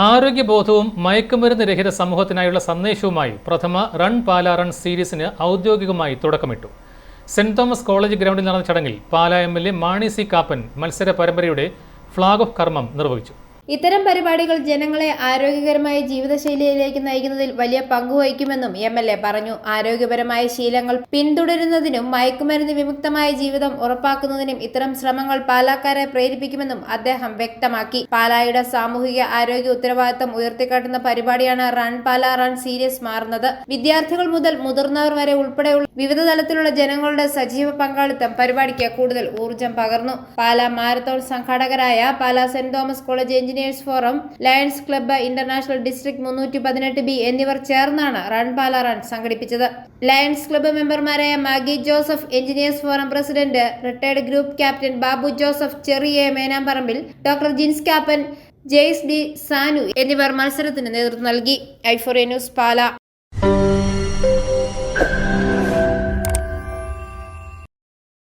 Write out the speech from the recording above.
ആരോഗ്യബോധവും മയക്കുമരുന്ന് രഹിത സമൂഹത്തിനായുള്ള സന്ദേശവുമായി പ്രഥമ റൺ പാല റൺ സീരീസിന് ഔദ്യോഗികമായി തുടക്കമിട്ടു. സെന്റ് തോമസ് കോളേജ് ഗ്രൗണ്ടിൽ നടന്ന ചടങ്ങിൽ Pala M L A Mani C Kappan മത്സര പരമ്പരയുടെ ഫ്ളാഗ് ഓഫ് കർമ്മം നിർവഹിച്ചു. ഇത്തരം പരിപാടികൾ ജനങ്ങളെ ആരോഗ്യകരമായ ജീവിതശൈലിയിലേക്ക് നയിക്കുന്നതിൽ വലിയ പങ്കുവഹിക്കുമെന്നും എം എൽ എ പറഞ്ഞു. ആരോഗ്യപരമായ ശീലങ്ങൾ പിന്തുടരുന്നതിനും മയക്കുമരുന്ന് വിമുക്തമായ ജീവിതം ഉറപ്പാക്കുന്നതിനും ഇത്തരം ശ്രമങ്ങൾ പാലാക്കാരെ പ്രേരിപ്പിക്കുമെന്നും അദ്ദേഹം വ്യക്തമാക്കി. പാലായുടെ സാമൂഹിക ആരോഗ്യ ഉത്തരവാദിത്തം ഉയർത്തിക്കാട്ടുന്ന പരിപാടിയാണ് റൺ പാല റൺ സീരീസ് മാറുന്നത്. വിദ്യാർത്ഥികൾ മുതൽ മുതിർന്നവർ വരെ ഉൾപ്പെടെയുള്ള വിവിധ തലത്തിലുള്ള ജനങ്ങളുടെ സജീവ പങ്കാളിത്തം പരിപാടിക്ക് കൂടുതൽ ഊർജം പകർന്നു. Pala marathon സംഘാടകരായ Pala Saint Thomas College Engineers Forum Lions Club International District മുന്നൂറ്റി പതിനെട്ട് ബി എന്നിവർ ചേർന്നാണ് റൺ പാല റൺ സംഘടിപ്പിച്ചത്. ലയൺസ് ക്ലബ്ബ് മെമ്പർമാരായ Maggie Joseph engineers forum president retired group captain Babu Joseph ചെറിയ മേനാമ്പറമ്പിൽ ഡോക്ടർ ജിൻസ് കാപ്പൻ ജെയ്സ് ഡി സാനു എന്നിവർ മത്സരത്തിന് നേതൃത്വം നൽകി. ഐഫോറിയ ന്യൂസ് പാല.